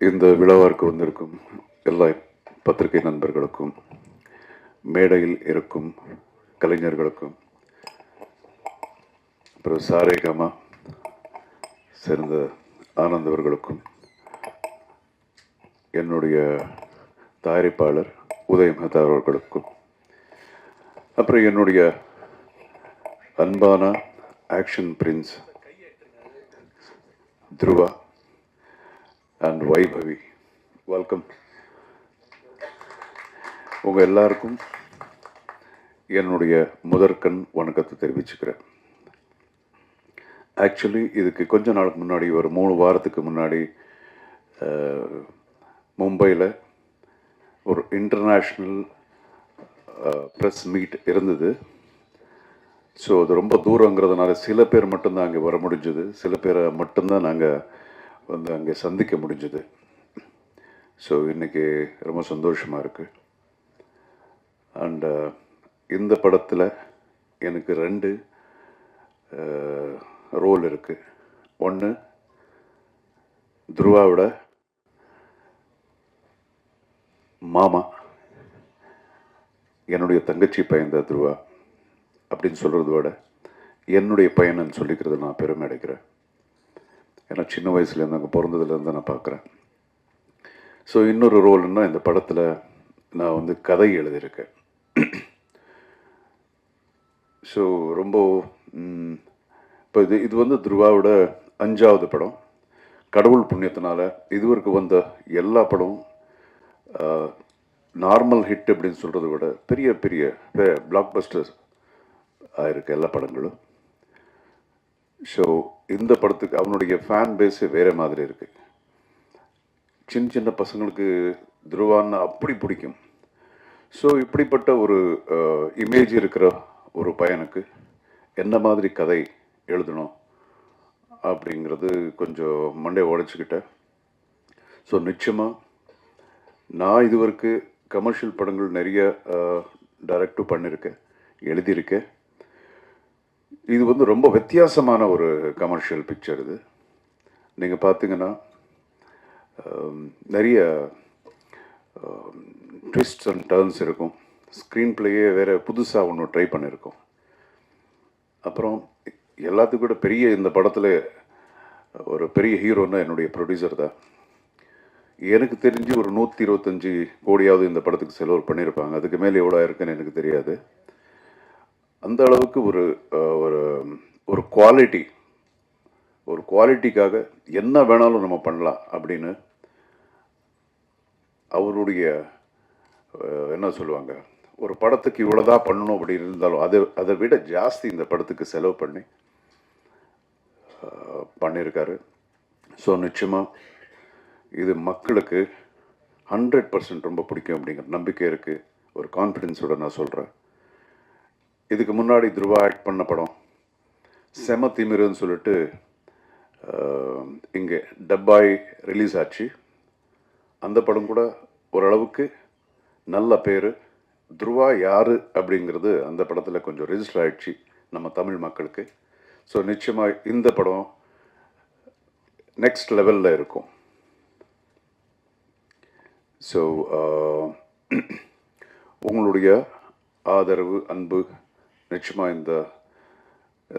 இந்த விழாவிற்கு வந்திருக்கும் எல்லா பத்திரிகை நண்பர்களுக்கும் மேடையில் இருக்கும் கலைஞர்களுக்கும் அப்புறம் சாரேகமா சேர்ந்த ஆனந்தவர்களுக்கும் என்னுடைய தயாரிப்பாளர் உதய மெஹதா அவர்களுக்கும் அப்புறம் என்னுடைய அன்பான action prince Dhruva and Vaibhavi. Welcome உங்கள் எல்லாருக்கும் என்னுடைய முதற்கண் வணக்கத்தை தெரிவிச்சுக்கிறேன். ஆக்சுவலி இதுக்கு கொஞ்ச நாளுக்கு முன்னாடி ஒரு மூணு வாரத்துக்கு முன்னாடி மும்பையில் ஒரு இன்டர்நேஷ்னல் ப்ரெஸ் மீட் இருந்தது. ஸோ அது ரொம்ப தூரங்கிறதுனால சில பேர் மட்டும்தான் அங்கே வர முடிஞ்சது. சில பேரை மட்டும்தான் நாங்கள் வந்து அங்கே சந்திக்க முடிஞ்சது. ஸோ இன்றைக்கி ரொம்ப சந்தோஷமாக இருக்குது அண்டு uh, இந்த படத்தில் எனக்கு ரெண்டு uh, ரோல் இருக்குது ஒன்று துருவாவோட மாமா. என்னுடைய தங்கச்சி பையன் தான் துருவா. அப்படின்னு சொல்கிறத விட என்னுடைய பையனன்னு சொல்லிக்கிறது நான் பெருமை அடைக்கிறேன் ஏன்னா சின்ன வயசுலேருந்து அங்கே பிறந்ததுலேருந்து நான் பார்க்குறேன். ஸோ இன்னொரு ரோல்னா இந்த படத்தில் நான் வந்து கதை எழுதியிருக்கேன். ஸோ ரொம்ப இப்போ இது இது வந்து துருவாவோட அஞ்சாவது படம். கடவுள் புண்ணியத்தினால இதுவரைக்கும் வந்த எல்லா படமும் நார்மல் ஹிட் அப்படின்னு சொல்கிறத விட பெரிய பெரிய பிளாக் பஸ்டர்ஸ் ஆயிருக்கு எல்லா படங்களும். ஸோ இந்த படத்துக்கு அவனுடைய ஃபேன் பேஸு வேறு மாதிரி இருக்குது சின்ன சின்ன பசங்களுக்கு துருவான்னு அப்படி பிடிக்கும். ஸோ இப்படிப்பட்ட ஒரு இமேஜ் இருக்கிற ஒரு பையனுக்கு என்ன மாதிரி கதை எழுதணும் அப்படிங்கிறது கொஞ்சம் மண்டே உடைச்சிக்கிட்டேன் ஸோ நிச்சயமாக நான் இதுவரைக்கு கமர்ஷியல் படங்கள் நிறைய டைரக்டும் பண்ணியிருக்கேன் எழுதியிருக்கேன். இது வந்து ரொம்ப வித்தியாசமான ஒரு கமர்ஷியல் பிக்சர் இது. நீங்கள் பார்த்தீங்கன்னா நிறைய ட்விஸ்ட் அண்ட் டர்ன்ஸ் இருக்கும். ஸ்க்ரீன் பிளேயே வேறு புதுசாக ஒன்று ட்ரை பண்ணியிருக்கோம் அப்புறம் எல்லாத்துக்கும் கூட பெரிய இந்த படத்தில் ஒரு பெரிய ஹீரோன்னா என்னுடைய ப்ரொடியூசர் தான். எனக்கு தெரிஞ்சு ஒரு நூற்றி இருபத்தஞ்சி கோடியாவது இந்த படத்துக்கு செலவு பண்ணியிருப்பாங்க அதுக்கு மேலே எவ்வளோ இருக்குன்னு எனக்கு தெரியாது. அந்த அளவுக்கு ஒரு ஒரு ஒரு குவாலிட்டி ஒரு குவாலிட்டிக்காக என்ன வேணாலும் நம்ம பண்ணலாம் அப்படின்னு அவருடைய என்ன சொல்லுவாங்க ஒரு படத்துக்கு இவ்வளோதான் பண்ணணும் அப்படின்னு இருந்தாலும் அதை அதை விட ஜாஸ்தி இந்த படத்துக்கு செலவு பண்ணி பண்ணியிருக்காரு. ஸோ நிச்சயமாக இது மக்களுக்கு ஹண்ட்ரட் பர்சன்ட் ரொம்ப பிடிக்கும் அப்படிங்கிற நம்பிக்கை இருக்குது ஒரு கான்ஃபிடென்ஸோடு நான் சொல்கிறேன் இதுக்கு முன்னாடி துருவா ஆக்ட் பண்ண படம். செம திமிருன்னு சொல்லிட்டு இங்கே டப்பாய் ரிலீஸ் ஆச்சு. அந்த படம் கூட ஓரளவுக்கு நல்ல பேர். துருவா யார் அப்படிங்கிறது அந்த படத்தில் கொஞ்சம் ரெஜிஸ்டர் ஆகிடுச்சு நம்ம தமிழ் மக்களுக்கு. ஸோ நிச்சயமாக இந்த படம் நெக்ஸ்ட் லெவலில் இருக்கும். ஸோ உங்களுடைய ஆதரவு அன்பு நிச்சயமாக இந்த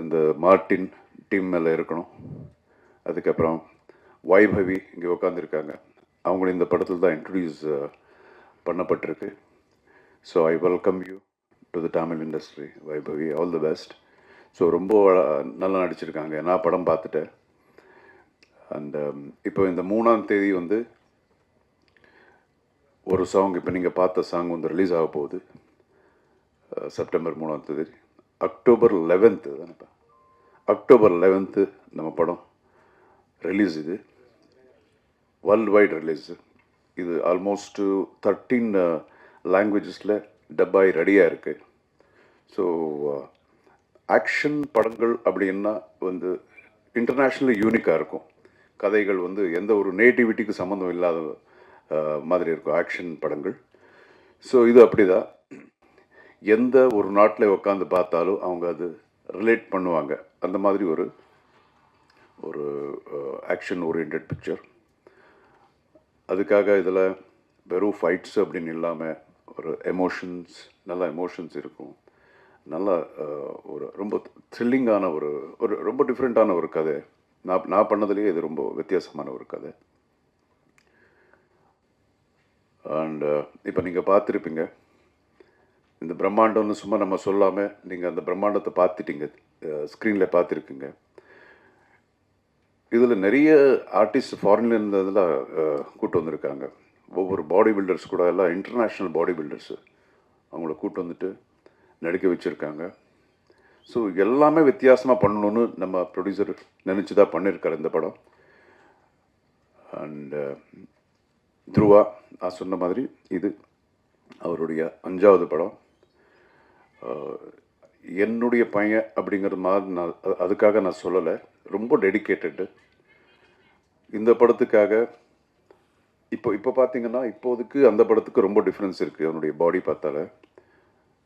இந்த மார்ட்டின் டீம் மேலே இருக்கணும். அதுக்கப்புறம் வைபவி இங்கே உட்காந்துருக்காங்க அவங்களும் இந்த படத்தில் தான் இன்ட்ரடியூஸ் பண்ணப்பட்டிருக்கு. So I welcome you to the Tamil industry Vaibhavi. All the best so ரொம்ப நல்லா நடிச்சிருக்காங்க. நான் படம் பார்த்துட்டேன். அண்ட் um, இப்போ இந்த மூணாம் தேதி வந்து ஒரு சாங் இப்போ நீங்கள் பார்த்த சாங் வந்து ரிலீஸ் ஆக போகுது. செப்டம்பர் மூணாம் தேதி. அக்டோபர் லெவன்த்து தானேப்பா அக்டோபர் லெவன்த்து நம்ம படம் ரிலீஸ் இது. வேர்ல்டு வைட் ரிலீஸு இது ஆல்மோஸ்ட்டு தேர்ட்டீன் லாங்குவேஜஸில் டப்பாய் ரெடியாக இருக்குது ஸோ ஆக்ஷன் படங்கள் அப்படின்னா வந்து இன்டர்நேஷ்னலி யூனிக்காக இருக்கும். கதைகள் வந்து எந்த ஒரு நேட்டிவிட்டிக்கு சம்மந்தம் இல்லாத uh, மாதிரி இருக்கும் ஆக்ஷன் படங்கள். ஸோ இது அப்படிதான். எந்த ஒரு நாட்டில் உட்காந்து பார்த்தாலும் அவங்க அது ரிலேட் பண்ணுவாங்க. அந்த மாதிரி ஒரு ஒரு ஆக்ஷன் ஓரியன்ட் பிக்சர் அதுக்காக இதில் வெறும் ஃபைட்ஸ் அப்படின்னு இல்லாமல் ஒரு எமோஷன்ஸ் நல்ல எமோஷன்ஸ் இருக்கும். நல்ல ஒரு ரொம்ப த்ரில்லிங்கான ஒரு ஒரு ரொம்ப டிஃப்ரெண்ட்டான ஒரு கதை. நான் நான் பண்ணதுலேயே இது ரொம்ப வித்தியாசமான ஒரு கதை. அண்டு இப்போ நீங்கள் பார்த்துருப்பீங்க. இந்த பிரம்மாண்டம்னு சும்மா நம்ம சொல்லாமல் நீங்கள் அந்த பிரம்மாண்டத்தை பார்த்துட்டீங்க ஸ்க்ரீனில் பார்த்துருக்குங்க. இதில் நிறைய ஆர்டிஸ்ட் ஃபாரின்ல இருந்ததெல்லாம் கூட்டு வந்திருக்காங்க. ஒவ்வொரு பாடி பில்டர்ஸ் கூட எல்லாம் இன்டர்நேஷ்னல் பாடி பில்டர்ஸு அவங்கள கூட்டு வந்துட்டு நடிக்க வச்சுருக்காங்க. ஸோ எல்லாமே வித்தியாசமாக பண்ணணும்னு நம்ம ப்ரொடியூசர் நினச்சி தான் பண்ணியிருக்காரு இந்த படம். அண்டு துருவா நான் சொன்ன மாதிரி இது அவருடைய அஞ்சாவது படம். என்னுடைய பையன் அப்படிங்கிறது மாதிரி நான் அதுக்காக நான் சொல்லலை. ரொம்ப டெடிக்கேட்டடு இந்த படத்துக்காக இப்போ இப்போ பார்த்தீங்கன்னா இப்போதைக்கு அந்த படத்துக்கு ரொம்ப டிஃப்ரென்ஸ் இருக்குது அவனுடைய பாடி பார்த்தால.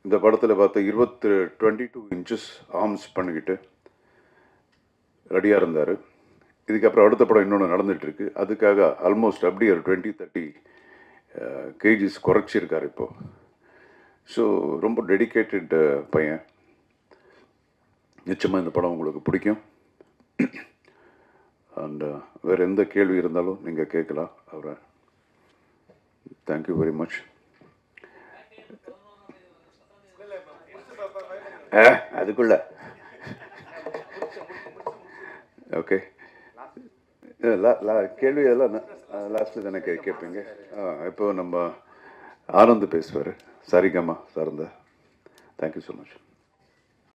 இந்த படத்தில் பார்த்தா இருபத்து டுவெண்ட்டி டூ இன்ச்சஸ் ஆர்ம்ஸ் பண்ணிக்கிட்டு ரெடியாக இருந்தார். இதுக்கப்புறம் அடுத்த படம் இன்னொன்று நடந்துகிட்ருக்கு அதுக்காக ஆல்மோஸ்ட் அப்படியே ஒரு டுவெண்ட்டி தேர்ட்டி கேஜிஸ் குறைச்சிருக்கார் இப்போது ஸோ ரொம்ப டெடிக்கேட்டட் uh, பையன். நிச்சயமாக இந்த படம் உங்களுக்கு பிடிக்கும். அண்ட் uh, வேறு எந்த கேள்வி இருந்தாலும் நீங்கள் கேட்கலாம். அவரை. தேங்க்யூ வெரி மச் அதுக்குள்ள. ஓகே கேள்வி எல்லாம் லாஸ்ட்டில் தானே கே கேட்பீங்க ஆ இப்போ நம்ம ஆனந்த் பேசுவார். சரிகம்மா சார்ந்த தேங்க்யூ ஸோ மச்